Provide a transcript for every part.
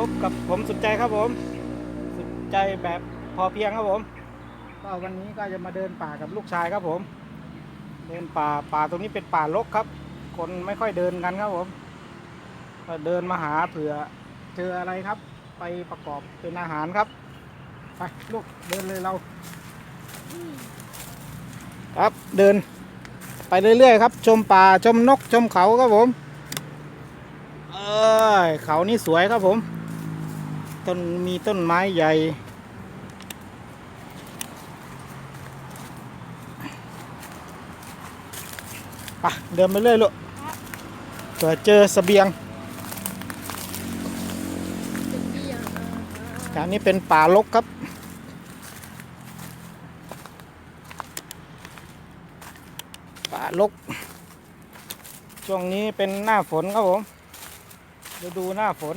พบกับผมสุดใจครับผม สุดใจแบบพอเพียงครับผม ก็วันนี้ก็จะมาเดินป่ากับลูกชายครับผม เดินป่าป่าตรงนี้เป็นป่ารกครับ คนไม่ค่อยเดินกันครับผมก็เดินมาหาเผื่อเจออะไรครับ ไปประกอบเป็นอาหารครับไปลูกเดินเลยเรา ครับเดิน ไปเรื่อยๆครับ ชมป่าชมนกชมเขาครับผม เอยเขานี่สวยครับผม ต้นมีต้นไม้ใหญ่ไปเดินไปเรื่อยลูกเผื่อเจอเสบียงแถวนี้เป็นป่ารกครับ ป่ารกช่วงนี้เป็นหน้าฝนครับผมฤดูหน้าฝน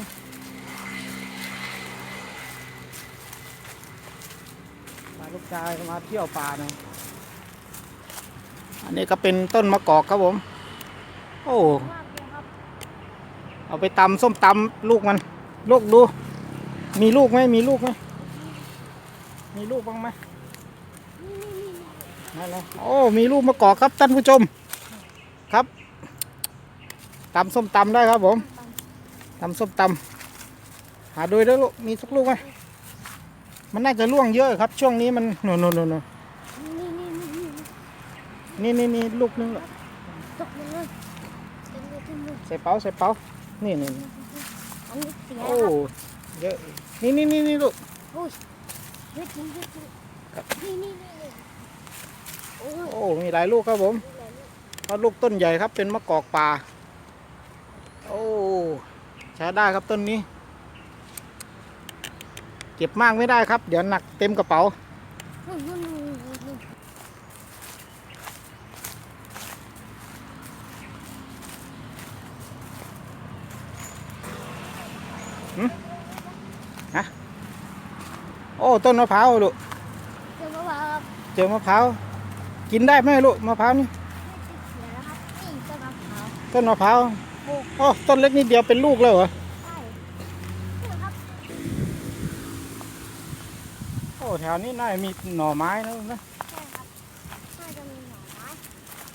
พาลูก ชายมาเที่ยวป่าหน่อยอันนี้ก็เป็นต้นมะกอกครับผม โอ้เอาไปตำส้มตำลูกมัน ลูกดู มีลูกไหมมีลูกไหมมีลูกบ้างไหมนั่นเลยโอ้มีลูกมะกอกครับท่านผู้ชม ครับตำส้มตำได้ครับผมตำส้มตำหาดูด้วยลูกมีสักลูกไหม มันน่าจะร่วงเยอะครับ ช่วงนี้มันโนโนโนโนนี่นี่นี่ลูกนึงเหรอใส่เป๋าใส่เป๋านี่นี่นี่โอ้เยอะนี่นี่นี่นี่ลูกโอ้มีหลายลูกครับผมเพราะลูกต้นใหญ่ครับเป็นมะกอกป่าโอ้ใช้ได้ครับต้นนี้ เก็บมากไม่ได้ครับ เดี๋ยวหนักเต็มกระเป๋าโอ้ ต้นมะพร้าวลูกเจอมะพร้าว กินได้ไหมลูกมะพร้าวนี่ต้นมะพร้าว โอ้ ต้นเล็กนิดเดียวเป็นลูกแล้วเหรอ โอ้ แถวนี้น่าจะมีหน่อไม้นะลูกนะ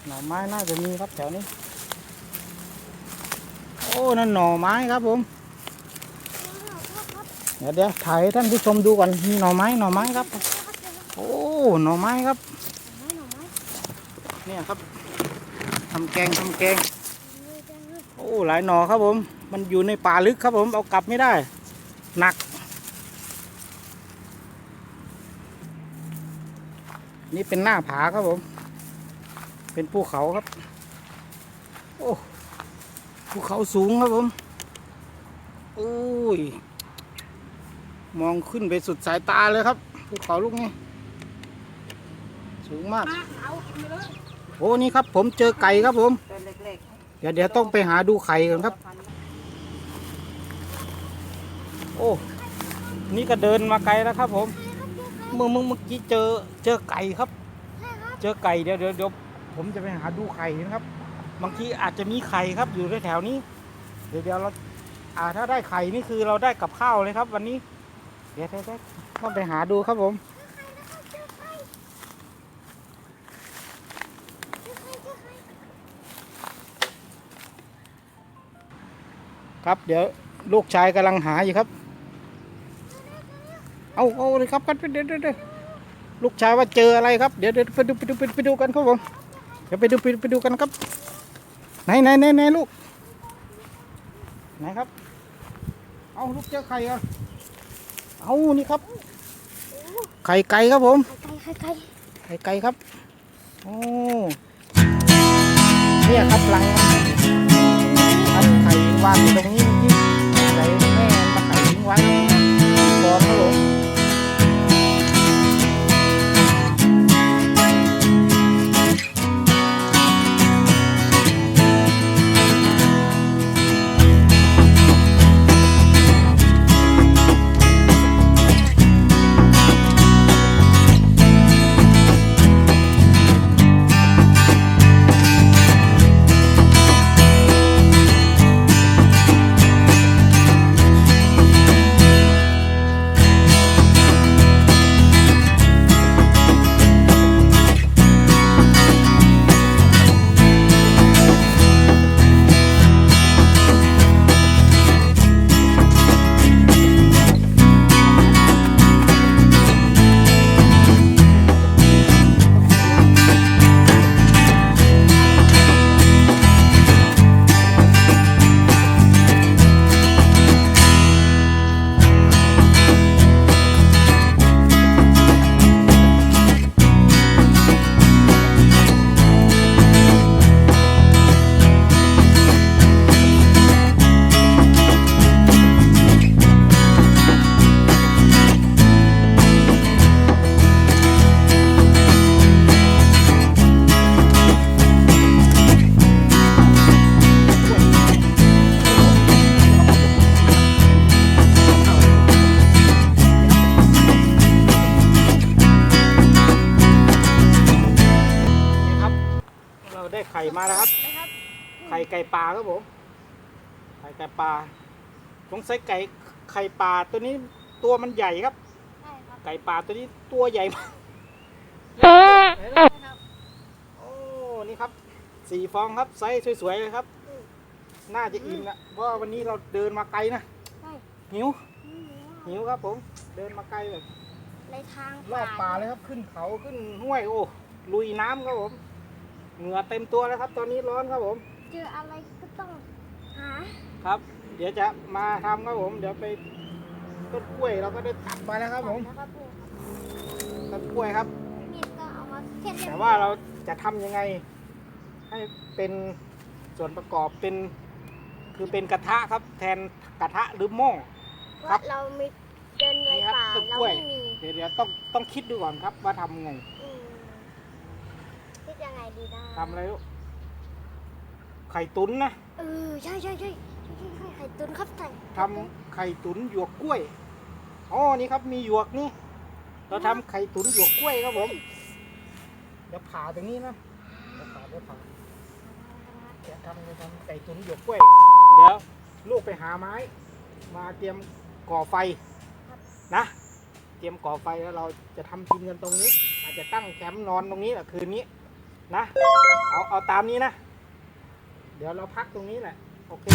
หน่อไม้น่าจะมีครับแถวนี้ โอ้นั่นหน่อไม้ครับผมเดี๋ยวเดี๋ยวถ่ายให้ท่านผู้ชมดูก่อนมีหน่อไม้หน่อไม้ครับ โอ้หน่อไม้ครับเนี่ยครับทำแกงทำแกง โอ้หลายหน่อครับผม มันอยู่ในป่าลึกครับผมเอากลับไม่ได้ หนัก นี่เป็นหน้าผาครับผม เป็นภูเขาครับ โอ้ภูเขาสูงครับผมโอ้ย มองขึ้นไปสุดสายตาเลยครับภูเขาลูกนี้ สูงมาก โอ้นี่ครับ ผมเจอไก่ครับผม เดี๋ยวเดี๋ยวต้องไปหาดูไข่กันครับ โอ้ นี่ก็เดินมาไกลแล้วครับผม เมื่อเมื่อเมื่อกี้เจอเจอไก่ครับ เจอไก่เดี๋ยวเดี๋ยวเดี๋ยวผมจะไปหาดูไข่นะครับ บางทีอาจจะมีไข่ครับอยู่แถวๆนี้ เดี๋ยวเดี๋ยวเราอ่าถ้าได้ไข่นี่คือเราได้กับข้าวเลยครับ วันนี้ เดี๋ยวเดี๋ยวเดี๋ยวต้องไปหาดูครับผมครับเดี๋ยวลูกชายกำลังหาอยู่ครับ เอาเอาเลยครับกันเดี๋ยวเดี๋ยวเดี๋ยวลูกชายว่าเจออะไรครับ เดี๋ยวเดี๋ยวไปดูไปดูไปดูไปดูกันครับผมเดี๋ยวไปดูไปดูไปดูกันครับ ไหนไหนไหนไหนลูก ไหนครับ เอาลูกเจอไข่เหรอะเอานี่ครับ ไข่ไก่ครับผมไข่ไก่ครับ โอ้เนี่ยครับหลังครับไข่วางอยู่ตรงนี้ที่ไข่แม่มาไข่ทิ้งไว้ฟองครับผม ปลาสงสัยไก่ไข่ปลาตัวนี้ตัวมันใหญ่ครับ ใช่ครับไก่ปลาตัวนี้ตัวใหญ่มากนะครับโอ้นี่ครับสี่ฟองครับไซส์สวยๆเลยครับอืมน่าจะอิ่มละเพราะว่าวันนี้เราเดินมาไกลนะใช่หิวอืมหิวครับผมเดินมาไกลแบบ ในทางรอบป่าเลยครับขึ้นเขาขึ้นห้วยโอ้ลุยน้ำครับผม เหงื่อเต็มตัวแล้วครับ ตอนนี้ร้อนครับผม เจออะไรก็ต้องหาครับ เดี๋ยวจะมาทำครับผม เดี๋ยวไปต้นกล้วยเราก็ได้ตัดมาแล้วครับผมนะครับนี่ครับต้นกล้วยครับ มีดก็เอามาเทียบแต่ว่าเราจะทำยังไง ให้เป็นส่วนประกอบเป็น คือเป็นกระทะครับ แทนกระทะหรือหม้อครัว่าบเรามีเดินในนี่ครับป่าต้นเรากล้วย ไม่มีเดี๋ยวเดี๋ยวต้องต้องคิดดูก่อนครับ ว่าทำไงอืมคิดยังไงดีนะทำอะไรลูกไข่ตุ๋นนะเออใช่ใช่ใช่ใช่ใช่ใช่ ไข่ตุ๋นครับไข่ทำไข่ตุ๋นหยวกกล้วย อ๋อ นี่ครับ มีหยวกนี่ เราทำไข่ตุ๋นหยวกกล้วยครับผม เดี๋ยวผ่าตรงนี้นะ เดี๋ยวผ่าเดี๋ยวผ่าเดี๋ยวทำจะทำไก่ตุ๋นหยวกกล้วย เดี๋ยวลูกไปหาไม้ มาเตรียมก่อไฟนะ เตรียมก่อไฟแล้วเราจะทำกินกันตรงนี้ อาจจะตั้งแคมป์นอนตรงนี้แหละคืนนี้นะ เอาเอาตามนี้นะ เดี๋ยวเราพักตรงนี้แหละ โอเค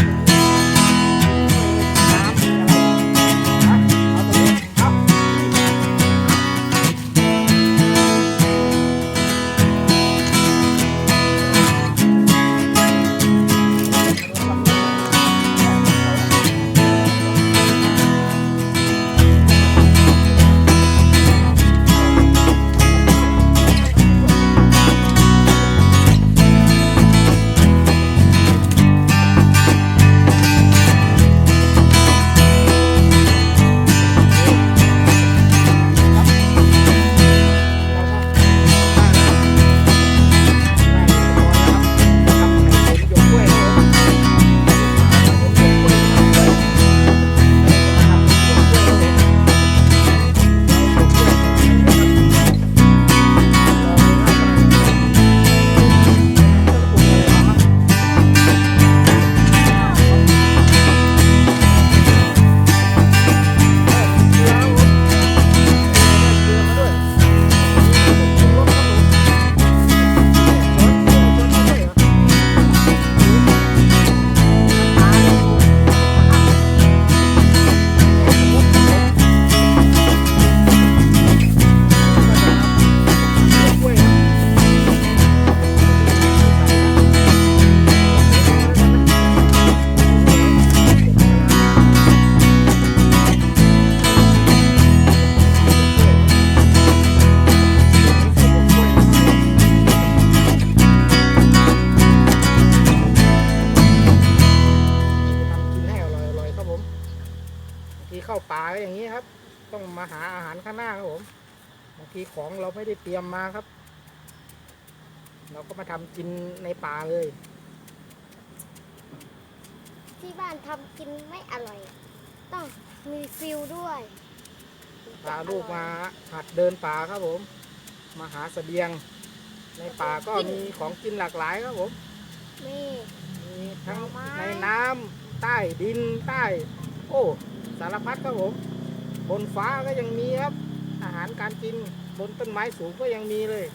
ทีเข้าป่าก็อย่างนี้ครับ ต้องมาหาอาหารข้างหน้าครับผมบางทีของเราไม่ได้เตรียมมาครับ เราก็มาทำกินในป่าเลย ที่บ้านทำกินไม่อร่อย ต้องมีฟิลด้วยพาลูกมาหัดเดินป่าครับผม มาหาเสบียง ในป่าก็มีของกินหลากหลายครับผมนี่มีทั้งหน่อไม้ในน้ำใต้ดินใต้ โอ้ สารพัดครับผม บนฟ้าก็ยังมีครับ อาหารการกินบนต้นไม้สูงก็ยังมีเลย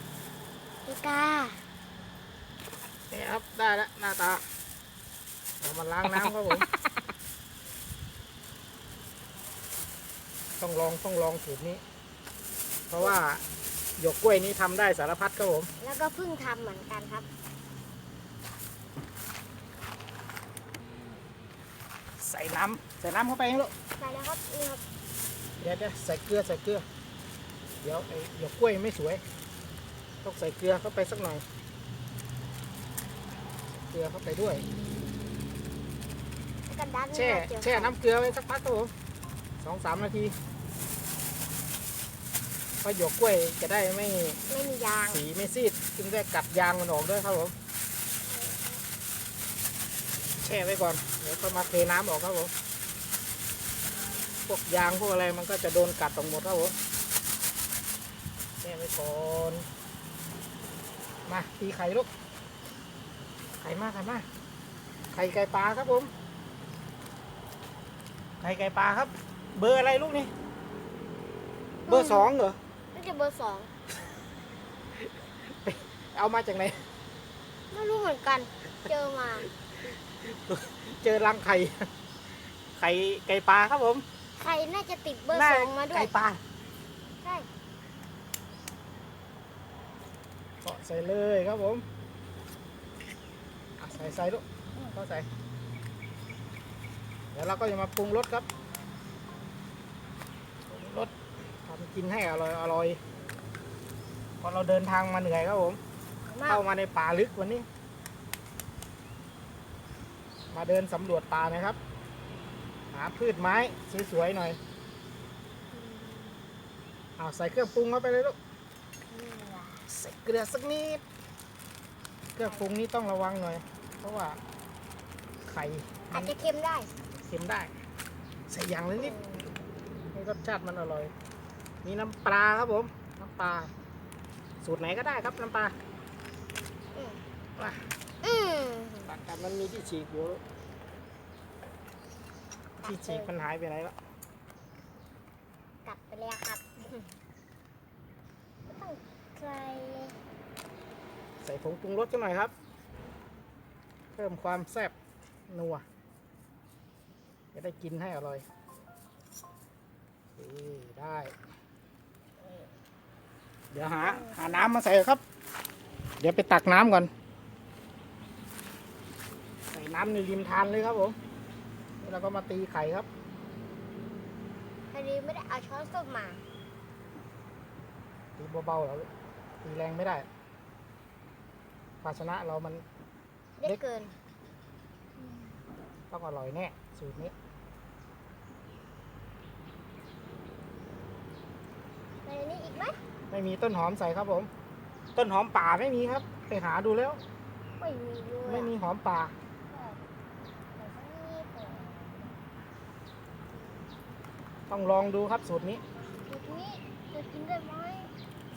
อีกานี่ครับได้แล้วหน้าตาเรามาล้างน้ำครับผม ต้องลองต้องลองสูตรนี้ เพราะว่าหยวกกล้วยนี้ทำได้สารพัดครับผม แล้วก็เพิ่งทำเหมือนกันครับ ใส่น้ำใส่น้ำเข้าไปให้ลูก ใส่แล้วครับนี่ครับเดี๋ยวเดี๋ยวใส่เกลือใส่เกลือ เดี๋ยวไอ้หยวกกล้วยไม่สวย ต้องใส่เกลือเข้าไปสักหน่อย เกลือเข้าไปด้วยกระดานแช่เจียวแช่น้ำเกลือไว้สักพักครับผมสองสามนาทีเพราะหยวกกล้วยจะได้ไม่ไม่มียางสีไม่ซีดจึงได้กัดยางมันออกด้วยครับผม แช่ไว้ก่อน เดี๋ยวก็มาเทน้ำออกครับผม พวกยางพวกอะไรมันก็จะโดนกัดออกหมดครับผมแช่ไว้ก่อนมาตีไข่ลูก ไข่มากไข่มากไข่ไก่ปลาครับผม ไข่ไก่ปลาครับ เบอร์อะไรลูกนี่ เบอร์สองเหรอน่าจะเบอร์สอง เอามาจากไหน ไม่รู้เหมือนกัน เจอมา เจอรังไข่ ไข่ไก่ปลาครับผม ใครน่าจะติดเบอร์หน้สองมาด้วไก่ยปลาใช่เกาะใส่เลยครับผมอะใส่ใส่ลูกเข้าใส่ เดี๋ยวเราก็จะมาปรุงรสครับปรุงรสทำกินให้อร่อยอร่อยเพอเราเดินทางมาเหนื่อยครับผม มากเข้ามาในป่าลึกวันนี้ มาเดินสำรวจป่านะครับหาพืชไม้สวยๆหน่อยเอาใส่เครื่องปรุงเข้าไปเลยลูกนี่ล่ะใส่เกลือสักนิดเครื่องปรุงนี้ต้องระวังหน่อย เพราะว่าไข่อามัจนจะเค็มได้เค็มได้ ใส่อย่างละนิดให้รสชาติมันอร่อย มีน้ำปลาครับผมน้ำปลาสูตรไหนก็ได้ครับน้ำปลาอืมมาอืมตักกันมันมีที่ฉีกอยู่ ที่ฉีกมันหายไปไหนแล้วกลับไปแล้วครับไม่ต้องใส่ใส่ผงปรุงรสกันหน่อยครับ เพิ่มความแซ่บนัวจะได้กินให้อร่อยนี่ได้ เดี๋ยวหาหาน้ำมาใส่ครับ เดี๋ยวไปตักน้ำก่อน ใส่น้ำในริมทานเลยครับผม แล้วเราก็มาตีไข่ครับพอดีไม่ได้เอาช้อนส้อมมา ตีเบาๆแล้วตีแรงไม่ได้ ภาชนะเรามันได้เล็กเกินต้องอร่อยแน่สูตรนี้ใส่นี่อีกไหมไม่มีต้นหอมใส่ครับผม ต้นหอมป่าไม่มีครับ ไปหาดูแล้ว ไม่มีด้วยไม่มีหอมป่า ใส่สักนิดหนึ่ง ต้องลองดูครับสูตรนี้ จุดนี้จะกินได้ไหม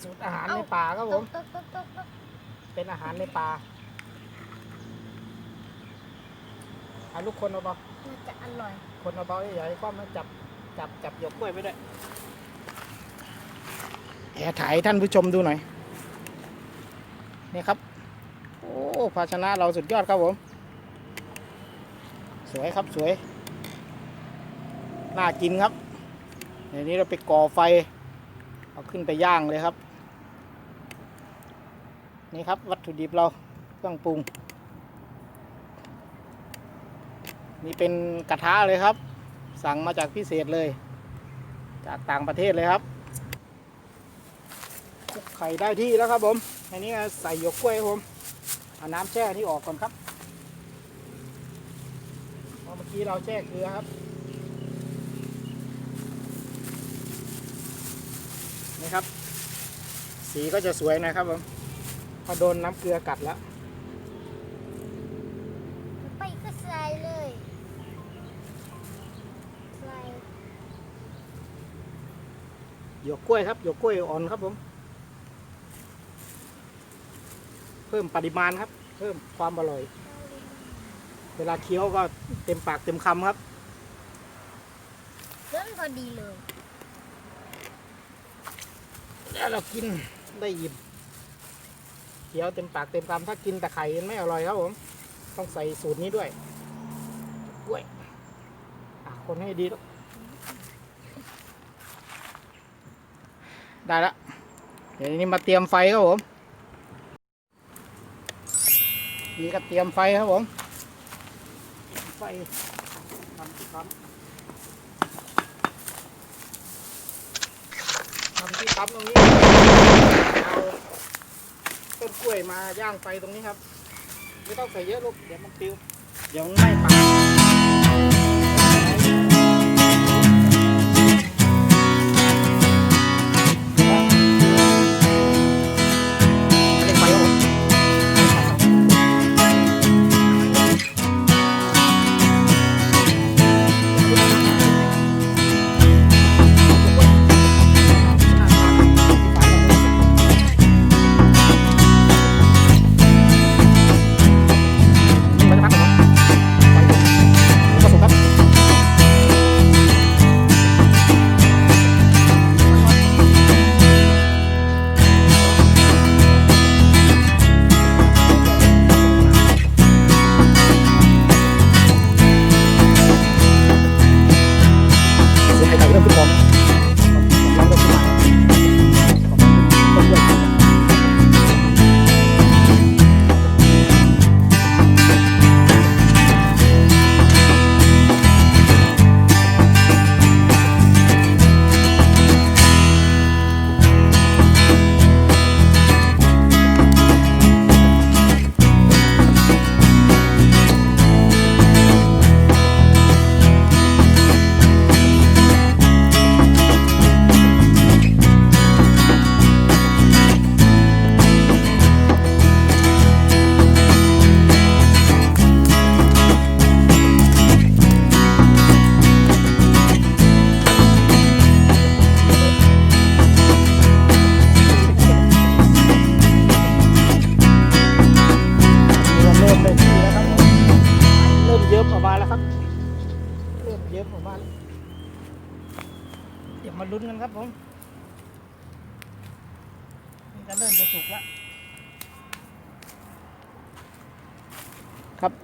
สูตรอาหารในป่าครับผมตกตกตกตกเป็นอาหารในป่าเอาลูกคนเอาเบาน่าจะอร่อยคนเอาเบาใหญ่ๆก็มาจับจับจับหยกกล้วยไปด้วยแอบถ่ายให้ท่านผู้ชมดูหน่อย นี่ครับ โอ้ภาชนะเราสุดยอดครับผม สวยครับสวย น่ากินครับ เดี๋ยวนี้เราไปก่อไฟ เอาขึ้นไปย่างเลยครับ นี่ครับวัตถุดิบเราเครื่องปรุง นี่เป็นกระทะเลยครับ สั่งมาจากพิเศษเลย จากต่างประเทศเลยครับคุกไข่ได้ที่แล้วครับผมอันนี้ใส่หยวกกล้วยผมเอาน้ำแช่ที่ออกก่อนครับเพราะเมื่อกี้เราแช่เกลือครับ นี่ครับ สีก็จะสวยหนะครับผมพอโดนน้ำเกลือกัดแล้ว ไปก็ใส่เลยใส่หยวกกล้วยครับหยวกกล้วยอ่อนครับผม เพิ่มปริมาณครับ เพิ่มความอร่อย เวลาเคี้ยวก็เต็มปากเต็มคำครับเรื่องพอดีเลยแล้วเรากิน ได้อิ่มเคี้ยวเต็มปากเต็มคำถ้ากินแต่ไข่มันไม่อร่อยครับผม ต้องใส่สูตรนี้ด้วยกล้วยคนให้ดีลูกได้ละเดี๋ยวนี้มาเตรียมไฟครับผมนี่ก็เตรียมไฟครับผมไฟทำที่ปั๊ ทำที่ปั๊มตรงนี้เอาต้นกล้วยมาย่างไฟตรงนี้ครับ ไม่ต้องใส่เยอะลูกเดี๋ยวมันปิวเดี๋ยวมันไหม้ปาก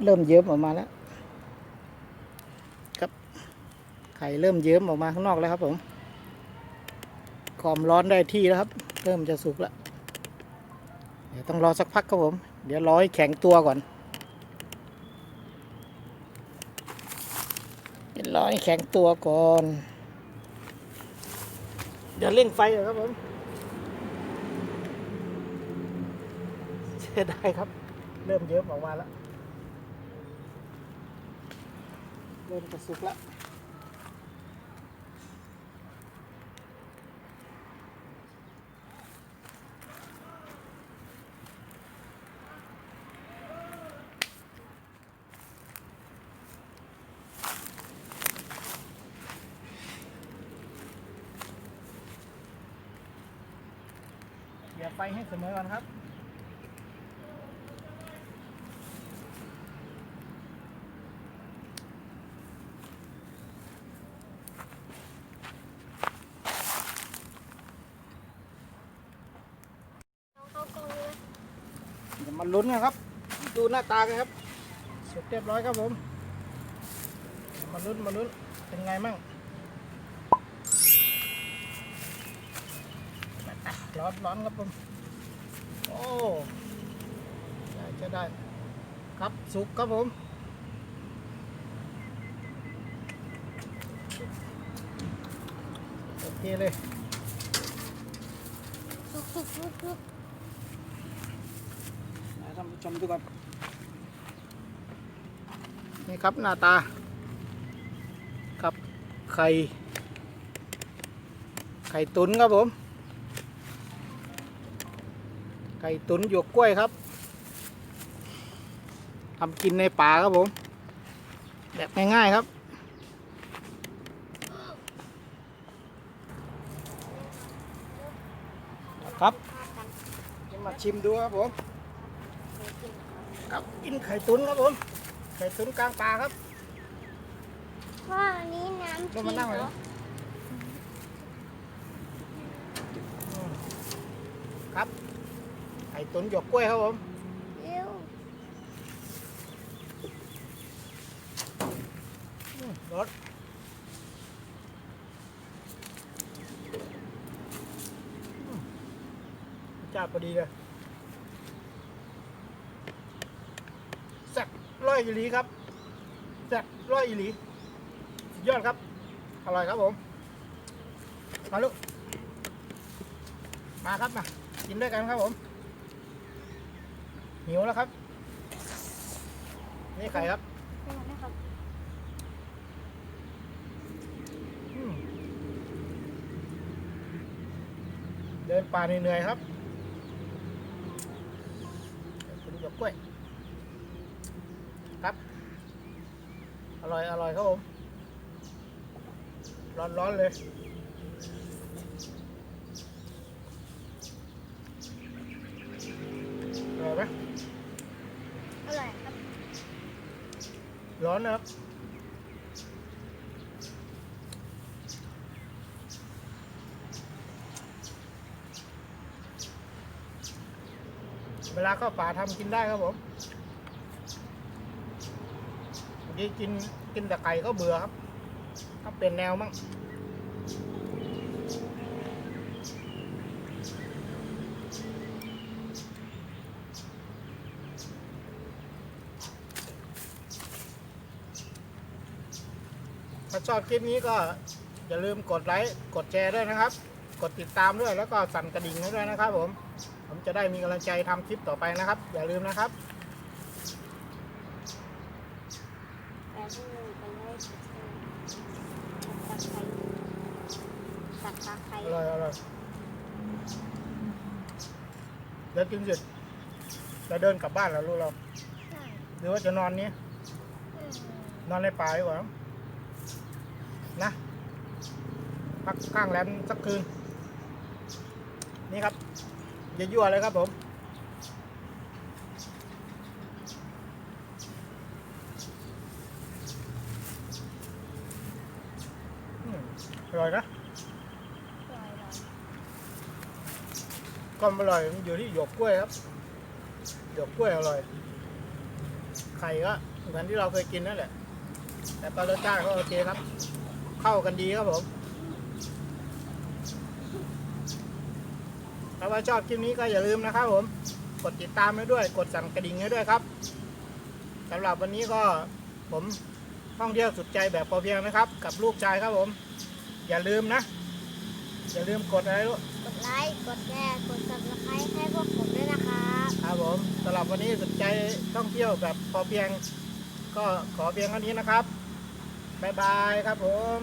เริ่มเยิ้มออกมาแล้ว ครับ ไข่เริ่มเยิ้มออกมาข้างนอกแล้วครับ ผมความร้อนได้ที่แล้วครับ เริ่มจะสุกแล้วเดี๋ยวต้องรอสักพักครับผม เดี๋ยวรอให้แข็งตัวก่อนเดี๋ยวรอให้แข็งตัวก่อน เดี๋ยวเร่งไฟเลยครับผมเสียดายครับ เริ่มเยิ้มออกมาแล้ว เริ่มจะสุกแล้วอย่าไฟให้เสมอก่อนครับ เอาเข้ากรงเลย เดี๋ยวมา ลุ้นกันครับ ดูหน้าตากันครับเสร็จเรียบร้อยครับผม มาลุ้นมาลุ้นเป็นไงมั่งร้อนร้อนครับผมโอ้ได้จะได้ครับสุกครับผมโอเคเลยสุกสุกสุก ชมดูกันนี่ครับหน้าตา ครับไข่ ไข่ตุนครับผม ไข่ตุนหยวกกล้วยครับทำกินในป่าครับผม แบบง่ายๆครับครับมาชิมดูครับผม ครับกินไข่ตุนครับผม ไข่ตุนกลางป่าครับว่าอันนี้น้ำลงมานั่งเลยเหรออืมครับ ไข่ตุนหยวกกล้วยครับผมเร็วอืมรสอืมจ้าพอดีเลยแซ่บร้ อยอีหลีครับแซ่บร้อยอีหลีสุดยอดครับ อร่อยครับผม มาลูก มาครับมา กินด้วยกันครับผม หิวแล้วครับ นี่ไข่ครับนี่นะครับอืมเดินป่าเหนื่อยๆครับคุณหยกกล้วย ครับ อ ร่อย อร่อยครับผม ร้อนๆเลย อร่อยไหมอร่อยครับ ร้อนนะครับเวลาเข้าป่าทำกินได้ครับผม บางทีกินกินแต่ไก่ก็เบื่อครับถ้าเป็นแนวมั่งถ้าชอบคลิปนี้ก็อย่าลืมกดไลค์กดแชร์ด้วยนะครับ กดติดตามด้วยแล้วก็สั่นกระดิ่งให้ด้วยนะครับผม ผมจะได้มีกำลังใจทำคลิปต่อไปนะครับ อย่าลืมนะครับ แต่ที่หนึ่งไปเลยตักไข่ตักไข่ อร่อยอร่อยเดี๋ยว กินเสร็จเราเดินกลับบ้านแล้วลูกเรา ใช่หรือว่าจะนอนนี้ อืมนอนในป่าดีกว่านะพักข้างแรมสักคืน นี่ครับอย่ายั่วเลยครับผม อืมอร่อยนะ ความอร่อยมันอยู่ที่หยวกกล้วยครับหยวกกล้วยอร่อย ไข่ก็เหมือนที่เราเคยกินนั่นแหละ แต่ก็รสชาติก็โอเคครับ เข้ากันดีครับผมถ้าว่าชอบคลิปนี้ก็อย่าลืมนะครับผม กดติดตามให้ด้วย กดสั่นกระดิ่งให้ด้วยครับสำหรับวันนี้ก็ผมท่องเที่ยวสุดใจแบบพอเพียงนะครับ กับลูกชายครับผม อย่าลืมนะ อย่าลืมกดอะไรลูก ไลค์ กดแชร์ กด subscribe ให้พวกผมด้วยนะครับครับผมสำหรับวันนี้สนใจท่องเที่ยวแบบพอเพียง ก็ขอเพียงเท่านี้นะครับ บ๊ายบายครับผม